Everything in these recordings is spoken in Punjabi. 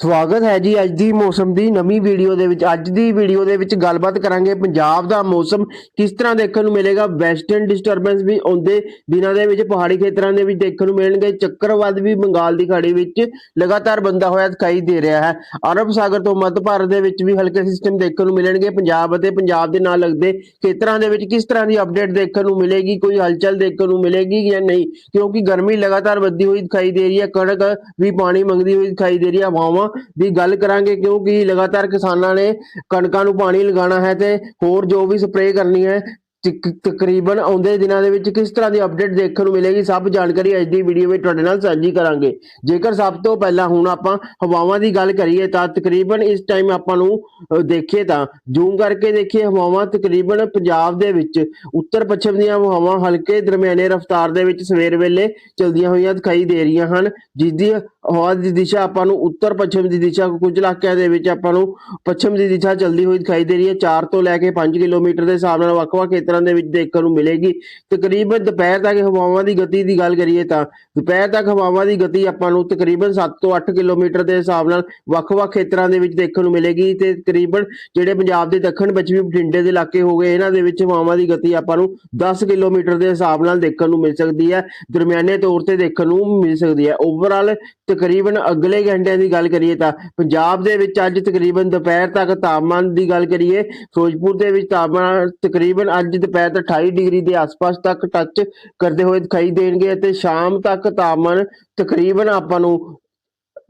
ਸਵਾਗਤ ਹੈ ਜੀ ਅੱਜ ਦੀ ਮੌਸਮ ਦੀ ਨਵੀਂ ਵੀਡੀਓ ਦੇ ਵਿੱਚ। ਅੱਜ ਦੀ ਵੀਡੀਓ ਦੇ ਵਿੱਚ ਗੱਲਬਾਤ ਕਰਾਂਗੇ ਪੰਜਾਬ ਦਾ ਮੌਸਮ, ਕਿਸ ਤਰ੍ਹਾਂ ਦੇਖਣ ਨੂੰ ਮਿਲੇਗਾ। ਵੈਸਟਰਨ ਡਿਸਟਰਬੈਂਸ ਵੀ ਆਉਂਦੇ ਦਿਨਾਂ ਦੇ ਵਿੱਚ, ਪਹਾੜੀ ਖੇਤਰਾਂ ਦੇ ਵਿੱਚ ਦੇਖਣ ਨੂੰ ਮਿਲਣਗੇ। ਚੱਕਰਵਾਦ ਵੀ ਬੰਗਾਲ ਦੀ ਖਾੜੀ ਵਿੱਚ ਲਗਾਤਾਰ ਬੰਦਾ ਹੋਇਆ ਦਿਖਾਈ ਦੇ ਰਿਹਾ ਹੈ। ਅਰਬ ਸਾਗਰ ਤੋਂ ਮੱਧ ਭਾਰਤ ਦੇ ਵਿੱਚ ਵੀ ਹਲਕੇ ਸਿਸਟਮ ਦੇਖਣ ਨੂੰ ਮਿਲਣਗੇ। ਪੰਜਾਬ ਅਤੇ ਪੰਜਾਬ ਦੇ ਨਾਲ ਲੱਗਦੇ ਖੇਤਰਾਂ ਦੇ ਵਿੱਚ ਕਿਸ ਤਰ੍ਹਾਂ ਦੀ ਅਪਡੇਟ ਦੇਖਣ ਨੂੰ ਮਿਲੇਗੀ? ਕੋਈ ਹਲਚਲ ਦੇਖਣ ਨੂੰ ਮਿਲੇਗੀ ਜਾਂ ਨਹੀਂ? ਕਿਉਂਕਿ ਗਰਮੀ ਲਗਾਤਾਰ ਵੱਧਦੀ ਹੋਈ ਦਿਖਾਈ ਦੇ ਰਹੀ ਹੈ। ਕਣਕ ਵੀ ਪਾਣੀ ਮੰਗਦੀ ਹੋਈ ਦਿਖਾਈ ਦੇ ਰਹੀ ਹੈ। ਹਵਾਵਾਂ ਦੀ ਗੱਲ ਕਰਾਂਗੇ ਕਿਉਂਕਿ ਲਗਾਤਾਰ ਕਿਸਾਨਾਂ ਨੇ ਕਣਕਾਂ ਨੂੰ ਪਾਣੀ ਲਗਾਉਣਾ ਹੈ ਤੇ ਹੋਰ ਜੋ ਵੀ ਸਪਰੇਅ ਕਰਨੀ ਹੈ ਤਕਰੀਬਨ ਆਉਂਦੇ ਦਿਨਾਂ ਦੇ ਵਿੱਚ ਕਿਸ ਤਰ੍ਹਾਂ ਦੀ ਅਪਡੇਟ ਦੇਖਣ ਨੂੰ ਮਿਲੇਗੀ, ਸਭ ਜਾਣਕਾਰੀ ਅੱਜ ਦੀ ਵੀਡੀਓ ਵਿੱਚ ਤੁਹਾਡੇ ਨਾਲ ਸਾਂਝੀ ਕਰਾਂਗੇ। ਜੇਕਰ ਸਭ ਤੋਂ ਪਹਿਲਾਂ ਹੁਣ ਆਪਾਂ ਹਵਾਵਾਂ ਦੀ ਗੱਲ ਕਰੀਏ, ਤਾਂ ਤਕਰੀਬਨ ਇਸ ਟਾਈਮ ਆਪਾਂ ਨੂੰ ਦੇਖੀਏ ਤਾਂ ਜ਼ੂਮ ਕਰਕੇ ਦੇਖੀਏ, ਹਵਾਵਾਂ ਤਕਰੀਬਨ ਪੰਜਾਬ ਦੇ ਵਿੱਚ ਉੱਤਰ ਪੱਛਮ ਦੀਆਂ ਹਵਾਵਾਂ ਹਲਕੇ ਦਰਮਿਆਨੇ ਰਫ਼ਤਾਰ ਦੇ ਵਿੱਚ ਸਵੇਰ ਵੇਲੇ ਚਲਦੀਆਂ ਹੋਈਆਂ ਦਿਖਾਈ ਦੇ ਰਹੀਆਂ ਹਨ, ਜਿਸ ਦੀ ਹਵਾ ਦੀ ਦਿਸ਼ਾ ਆਪਾਂ ਨੂੰ ਉੱਤਰ ਪੱਛਮ ਦੀ ਦਿਸ਼ਾ, ਕੁਝ ਇਲਾਕਿਆਂ ਦੇ ਵਿੱਚ ਆਪਾਂ ਨੂੰ ਪੱਛਮ ਦੀ ਦਿਸ਼ਾ ਚੱਲਦੀ ਹੋਈ ਦਿਖਾਈ ਦੇ ਰਹੀ ਹੈ। 4 ਤੋਂ ਲੈ ਕੇ 5 ਕਿਲੋਮੀਟਰ ਦੇ ਹਿਸਾਬ ਨਾਲ ਵੱਖ-ਵੱਖ ਖੇਤਰਾਂ ਦੇ ਵਿੱਚ ਦੇਖਣ ਨੂੰ ਮਿਲੇਗੀ। ਤਕਰੀਬਨ ਦੁਪਹਿਰ ਤੱਕ ਹਵਾਵਾਂ ਦੀ ਗਤੀ ਦੀ ਗੱਲ ਕਰੀਏ ਤਾਂ, ਦੁਪਹਿਰ ਤੱਕ ਹਵਾਵਾਂ ਦੀ ਗਤੀ ਆਪਾਂ ਨੂੰ ਤਕਰੀਬਨ 7 ਤੋਂ 8 ਕਿਲੋਮੀਟਰ ਦੇ ਹਿਸਾਬ ਨਾਲ ਵੱਖ-ਵੱਖ ਖੇਤਰਾਂ ਦੇ ਵਿੱਚ ਦੇਖਣ ਨੂੰ ਮਿਲੇਗੀ ਤੇ ਤਕਰੀਬਨ ਜਿਹੜੇ ਪੰਜਾਬ ਦੇ ਦੱਖਣ ਪੱਛਮੀ ਬਠਿੰਡੇ ਦੇ ਇਲਾਕੇ ਹੋ ਗਏ, ਇਹਨਾਂ ਦੇ ਵਿੱਚ ਹਵਾਵਾਂ ਦੀ ਗਤੀ ਆਪਾਂ ਨੂੰ 10 ਕਿਲੋਮੀਟਰ ਦੇ ਹਿਸਾਬ ਨਾਲ ਦੇਖਣ ਨੂੰ ਮਿਲ ਸਕਦੀ ਹੈ। ਦਰਮਿਆਨੇ ਤੌਰ ਤੇ ਦੇਖਣ ਨੂੰ ਮਿਲ ਸਕਦੀ ਹੈ। ਓਵਰਆਲ ਤਕਰੀਬਨ ਅਗਲੇ ਘੰਟਿਆਂ ਦੀ ਗੱਲ ਕਰੀਏ ਤਾਂ, ਪੰਜਾਬ ਦੇ ਵਿੱਚ ਅੱਜ ਤਕਰੀਬਨ ਦੁਪਹਿਰ ਤੱਕ ਤਾਪਮਾਨ ਦੀ ਗੱਲ ਕਰੀਏ, ਫਿਰੋਜ਼ਪੁਰ ਦੇ ਵਿੱਚ ਤਾਪਮਾਨ ਤਕਰੀਬਨ ਅੱਜ ਦੁਪਹਿਰ ਤੱਕ 28 ਡਿਗਰੀ ਦੇ ਆਸ-ਪਾਸ ਤੱਕ ਟੱਚ ਕਰਦੇ ਹੋਏ ਦਿਖਾਈ ਦੇਣਗੇ ਅਤੇ ਸ਼ਾਮ ਤੱਕ ਤਾਪਮਾਨ ਤਕਰੀਬਨ ਆਪਾਂ ਨੂੰ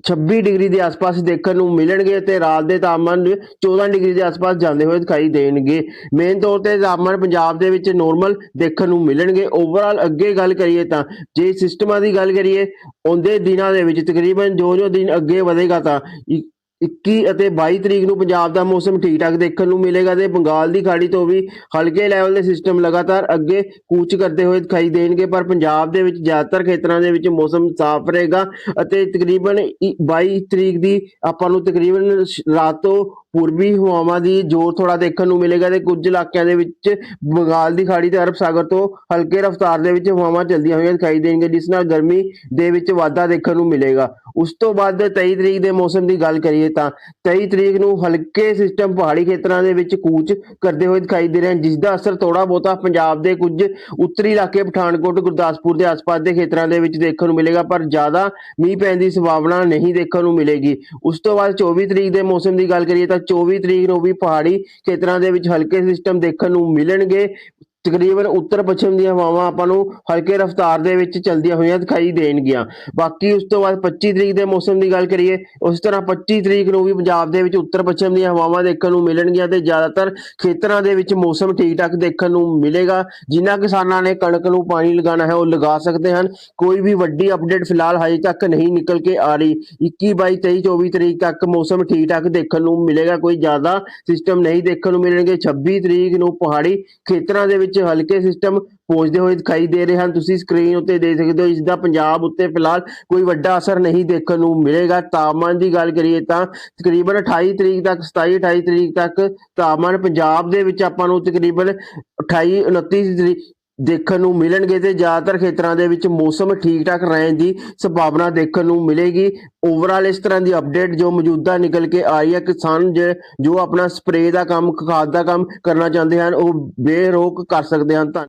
26 ਡਿਗਰੀ ਦੇ ਆਸ-ਪਾਸ ਦੇਖਣ ਨੂੰ ਮਿਲਣਗੇ ਤੇ ਰਾਤ ਦੇ ਤਾਪਮਾਨ 14 ਡਿਗਰੀ ਦੇ ਆਸ-ਪਾਸ ਜਾਂਦੇ ਹੋਏ ਦਿਖਾਈ ਦੇਣਗੇ। ਮੇਨ ਤੌਰ ਤੇ ਤਾਪਮਾਨ ਪੰਜਾਬ ਦੇ ਵਿੱਚ ਨੋਰਮਲ ਦੇਖਣ ਨੂੰ ਮਿਲਣਗੇ। ਓਵਰਆਲ ਅੱਗੇ ਗੱਲ ਕਰੀਏ ਤਾਂ ਜੇ ਸਿਸਟਮਾਂ ਦੀ ਗੱਲ ਕਰੀਏ ਆਉਂਦੇ ਦਿਨਾਂ ਦੇ ਵਿੱਚ ਤਕਰੀਬਨ ਜੋ ਜੋ ਦਿਨ ਅੱਗੇ ਵਧੇਗਾ ਤਾਂ 21 ਅਤੇ 22 ਤਰੀਕ ਨੂੰ ਪੰਜਾਬ ਦਾ ਮੌਸਮ ਠੀਕ ਠਾਕ ਦੇਖਣ ਨੂੰ ਮਿਲੇਗਾ ਤੇ ਬੰਗਾਲ ਦੀ ਖਾੜੀ ਤੋਂ ਵੀ ਹਲਕੇ ਲੈਵਲ ਦੇ ਸਿਸਟਮ ਲਗਾਤਾਰ ਅੱਗੇ ਕੂਚ ਕਰਦੇ ਹੋਏ ਦਿਖਾਈ ਦੇਣਗੇ, ਪਰ ਪੰਜਾਬ ਦੇ ਵਿੱਚ ਜ਼ਿਆਦਾਤਰ ਖੇਤਰਾਂ ਦੇ ਵਿੱਚ ਮੌਸਮ ਸਾਫ਼ ਰਹੇਗਾ ਅਤੇ ਤਕਰੀਬਨ ਇ- 22 ਤਰੀਕ ਦੀ ਆਪਾਂ ਨੂੰ ਤਕਰੀਬਨ ਸ਼- ਰਾਤ ਤੋਂ ਪੂਰਬੀ ਹਵਾਵਾਂ ਦੀ ਜ਼ੋਰ ਥੋੜਾ ਦੇਖਣ ਨੂੰ ਮਿਲੇਗਾ ਤੇ ਕੁਝ ਇਲਾਕਿਆਂ ਦੇ ਵਿੱਚ ਬੰਗਾਲ ਦੀ ਖਾੜੀ ਤੇ ਅਰਬ ਸਾਗਰ ਤੋਂ ਹਲਕੇ ਰਫ਼ਤਾਰ ਦੇ ਵਿੱਚ ਹਵਾਵਾਂ ਚੱਲਦੀਆਂ ਹੋਈਆਂ ਦਿਖਾਈ ਦੇਣਗੀਆਂ, ਜਿਸ ਨਾਲ ਗਰਮੀ ਦੇ ਵਿੱਚ ਵਾਧਾ ਦੇਖਣ ਨੂੰ ਮਿਲੇਗਾ। ਉਸ ਤੋਂ ਬਾਅਦ 23 ਤਰੀਕ ਦੇ ਮੌਸਮ ਦੀ ਗੱਲ ਕਰੀਏ ਤਾਂ 23 ਤਰੀਕ ਨੂੰ ਹਲਕੇ ਸਿਸਟਮ ਪਹਾੜੀ ਖੇਤਰਾਂ ਦੇ ਵਿੱਚ ਕੂਚ ਕਰਦੇ ਹੋਏ ਦਿਖਾਈ ਦੇ ਰਹੇ ਹਨ, ਜਿਸ ਦਾ ਅਸਰ ਥੋੜਾ ਬਹੁਤਾ ਪੰਜਾਬ ਦੇ ਕੁਝ ਉੱਤਰੀ ਇਲਾਕੇ, ਪਠਾਨਕੋਟ, ਗੁਰਦਾਸਪੁਰ ਦੇ ਆਸ-ਪਾਸ ਦੇ ਖੇਤਰਾਂ ਦੇ ਵਿੱਚ ਦੇਖਣ ਨੂੰ ਮਿਲੇਗਾ, ਪਰ ਜ਼ਿਆਦਾ ਮੀਂਹ ਪੈਣ ਦੀ ਸੰਭਾਵਨਾ ਨਹੀਂ ਦੇਖਣ ਨੂੰ ਮਿਲੇਗੀ। ਉਸ ਤੋਂ ਬਾਅਦ 24 ਤਰੀਕ ਦੇ ਮੌਸਮ ਦੀ ਗੱਲ ਕਰੀਏ ਤਾਂ 24 ਤਰੀਕ ਨੂੰ ਵੀ ਪਹਾੜੀ ਖੇਤਰਾਂ ਦੇ ਵਿੱਚ ਹਲਕੇ ਸਿਸਟਮ ਦੇਖਣ ਨੂੰ ਮਿਲਣਗੇ। ਤਕਰੀਬਨ ਉੱਤਰ ਪੱਛਮ ਦੀਆਂ ਹਵਾਵਾਂ ਆਪਾਂ ਨੂੰ ਹਲਕੇ ਰਫ਼ਤਾਰ ਦੇ ਵਿੱਚ ਚਲਦੀਆਂ ਹੋਈਆਂ ਦਿਖਾਈ ਦੇਣਗੀਆਂ। ਬਾਕੀ ਉਸ ਤੋਂ ਬਾਅਦ 25 ਤਰੀਕ ਦੇ ਮੌਸਮ ਦੀ ਗੱਲ ਕਰੀਏ, ਉਸ ਤਰ੍ਹਾਂ 25 ਤਰੀਕ ਨੂੰ ਵੀ ਪੰਜਾਬ ਦੇ ਵਿੱਚ ਉੱਤਰ ਪੱਛਮ ਦੀਆਂ ਹਵਾਵਾਂ ਦੇਖਣ ਨੂੰ ਮਿਲਣਗੀਆਂ ਤੇ ਜ਼ਿਆਦਾਤਰ ਖੇਤਰਾਂ ਦੇ ਵਿੱਚ ਮੌਸਮ ਠੀਕ ਠਾਕ ਦੇਖਣ ਨੂੰ ਮਿਲੇਗਾ। ਜਿਨ੍ਹਾਂ ਕਿਸਾਨਾਂ ਨੇ ਕਣਕ ਨੂੰ ਪਾਣੀ ਲਗਾਉਣਾ ਹੈ ਉਹ ਲਗਾ ਸਕਦੇ ਹਨ। ਕੋਈ ਵੀ ਵੱਡੀ ਅਪਡੇਟ ਫਿਲਹਾਲ ਹਜੇ ਤੱਕ ਨਹੀਂ ਨਿਕਲ ਕੇ ਆ ਰਹੀ। 21 22 23 24 ਤਰੀਕ ਤੱਕ ਮੌਸਮ ਠੀਕ ਠਾਕ ਦੇਖਣ ਨੂੰ ਮਿਲੇਗਾ। ਕੋਈ ਜ਼ਿਆਦਾ ਸਿਸਟਮ ਨਹੀਂ ਦੇਖਣ ਨੂੰ ਮਿਲਣਗੇ। 26 ਤਰੀਕ ਨੂੰ ਪਹਾੜੀ ਖੇਤਰਾਂ ਦੇ ਵਿੱਚ ਹਲਕੇ ਸਿਸਟਮ ਪਹੁੰਚਦੇ ਹੋਏ ਦਿਖਾਈ ਦੇ ਰਹੇ ਹਨ। ਤੁਸੀਂ ਸਕਰੀਨ ਉੱਤੇ ਦੇਖ ਸਕਦੇ ਹੋ ਇਸ ਦਾ ਪੰਜਾਬ ਉੱਤੇ ਫਿਲਹਾਲ ਕੋਈ ਵੱਡਾ ਅਸਰ ਨਹੀਂ ਦੇਖਣ ਨੂੰ ਮਿਲੇਗਾ। ਤਾਪਮਾਨ ਦੀ ਗੱਲ ਕਰੀਏ ਤਾਂ ਤਕਰੀਬਨ 28 ਤਰੀਕ ਤੱਕ 27 28 ਤਰੀਕ ਤੱਕ ਤਾਪਮਾਨ ਪੰਜਾਬ ਦੇ ਵਿੱਚ ਆਪਾਂ ਨੂੰ ਤਕਰੀਬਨ 28 29 ਦੇਖਣ ਨੂੰ ਮਿਲਣਗੇ ਤੇ ਜ਼ਿਆਦਾਤਰ ਖੇਤਰਾਂ ਦੇ ਵਿੱਚ ਮੌਸਮ ਠੀਕ ਠਾਕ ਰਹਿਣ ਦੀ ਸੰਭਾਵਨਾ ਦੇਖਣ ਨੂੰ ਮਿਲੇਗੀ। ਓਵਰਆਲ ਇਸ ਤਰ੍ਹਾਂ ਦੀ ਅਪਡੇਟ ਜੋ ਮੌਜੂਦਾ ਨਿਕਲ ਕੇ ਆਈ ਹੈ, ਕਿਸਾਨ ਜ- ਜੋ ਆਪਣਾ ਸਪਰੇਅ ਦਾ ਕੰਮ, ਖਾਦ ਦਾ ਕੰਮ ਕਰਨਾ ਚਾਹੁੰਦੇ ਹਨ, ਉਹ ਬੇਰੋਕ ਕਰ ਸਕਦੇ ਹਨ। ਧੰਨ-